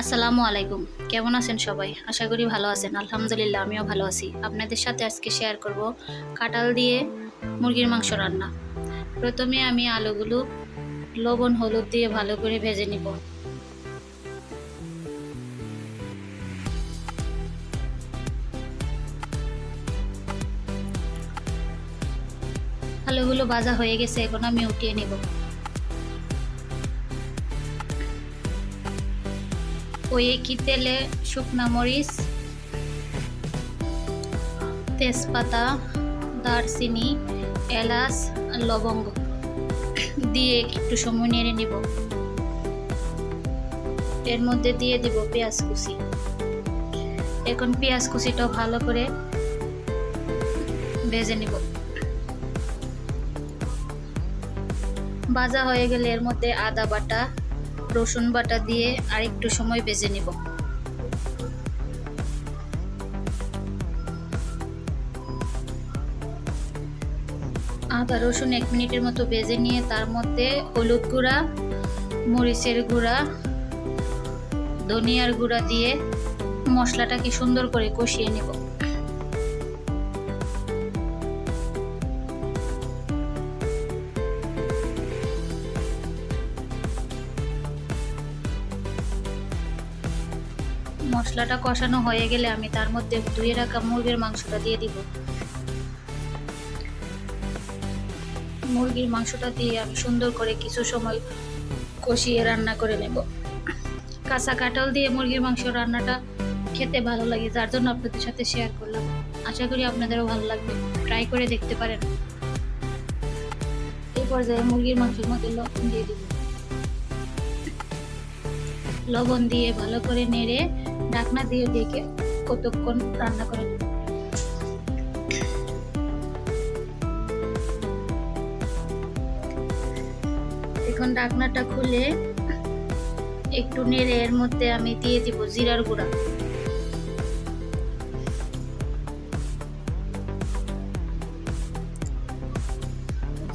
আসসালামু আলাইকুম কেমন আছেন সবাই? আশা করি ভালো আছেন। আলহামদুলিল্লাহ, আমিও ভালো আছি। আপনাদের সাথে আজকে শেয়ার করব কাঁঠাল দিয়ে মুরগির মাংস রান্না। প্রথমে আমি আলুগুলো লবণ, হলুদ দিয়ে ভালো করে ভেজে নিব। আলুগুলো ভাজা হয়ে গেছে, এখন আমি উঠিয়ে নেব। ওই একই তেলে শুকনা মরিচ, তেজপাতা, দারচিনি, এলাচ লবঙ্গ দিয়ে একটু সময় নেড়ে নিব। এর মধ্যে দিয়ে দিব পেঁয়াজ কুচি। এখন পেঁয়াজ কুচিটাও ভালো করে ভেজে নিব। ভাজা হয়ে গেলে এর মধ্যে আদা বাটা রসুন বাটা দিয়ে আর একটু সময় ভেজে নিব। আদা, রসুন এক মিনিটের মতো ভেজে নিয়ে তার মধ্যে হলুদ গুঁড়া, মরিচের গুঁড়া, ধনিয়ার গুঁড়া দিয়ে মশলাটাকে সুন্দর করে কষিয়ে নেব। মশলাটা কষানো হয়ে গেলে আমি তার মধ্যে ধুয়ে রাখা মুরগির মাংসটা দিয়ে দিব। মুরগির মাংসটা দিয়ে আমি সুন্দর করে কিছু সময় কষিয়ে রান্না করে নেব। কাঁচা কাঁঠাল দিয়ে মুরগির মাংস রান্নাটা খেতে ভালো লাগে, যার জন্য আপনাদের সাথে শেয়ার করলাম। আশা করি আপনাদেরও ভালো লাগবে। ট্রাই করে দেখতে পারেন। এই পর্যায়ে মুরগির মাংসের মধ্যে লবণ দিয়ে দিব। লবণ দিয়ে ভালো করে নেড়ে ঢাকনা দিয়ে ডেকে কতক্ষণ রান্না করে এখন ঢাকনাটা খুলে একটু নেড়ে এর মধ্যে আমি দিয়ে দিব জিরার গুঁড়া।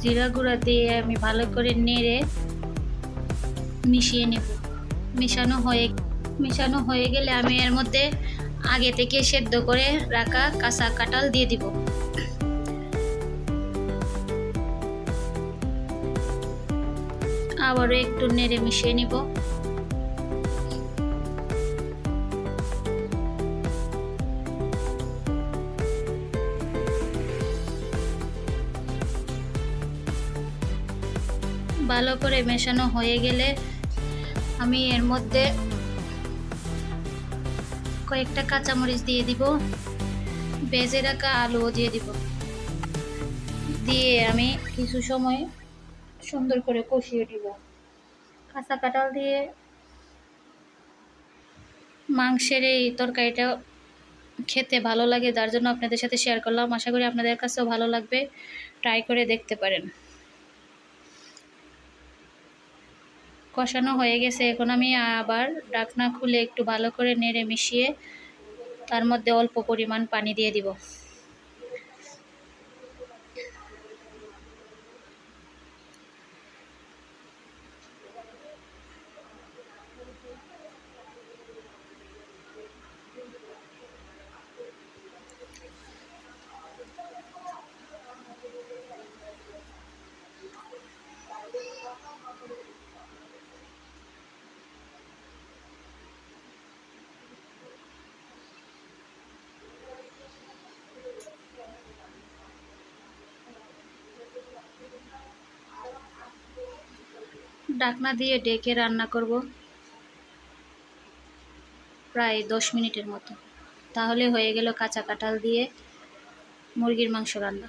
জিরা গুঁড়া দিয়ে আমি ভালো করে নেড়ে মিশিয়ে নেব। মিশানো হয়ে মিশানো হয়ে গেলে আমি এর মধ্যে আগে থেকে সেদ্ধ করে রাখা কাঁচা কাঁঠাল দিয়ে দিব। আবারও একটু নেড়ে মিশিয়ে নিব। ভালো করে মেশানো হয়ে গেলে আমি এর মধ্যে কয়েকটা কাঁচামরিচ দিয়ে দিব। বেজে রাখা আলুও দিয়ে দিব। দিয়ে আমি কিছু সময় সুন্দর করে কষিয়ে দিব। কাঁচা কাঁঠাল দিয়ে মাংসের এই তরকারিটা খেতে ভালো লাগে যার জন্য আপনাদের সাথে শেয়ার করলাম। আশা করি আপনাদের কাছেও ভালো লাগবে। ট্রাই করে দেখতে পারেন। কষানো হয়ে গেছে। এখন আমি আবার ডাকনা খুলে একটু ভালো করে নেড়ে মিশিয়ে তার মধ্যে অল্প পরিমাণ পানি দিয়ে দিব। ডাকনা দিয়ে ডেকে রান্না করব। প্রায় দশ মিনিটের মতো। তাহলে হয়ে গেল কাঁচা কাঁঠাল দিয়ে মুরগির মাংস রান্না।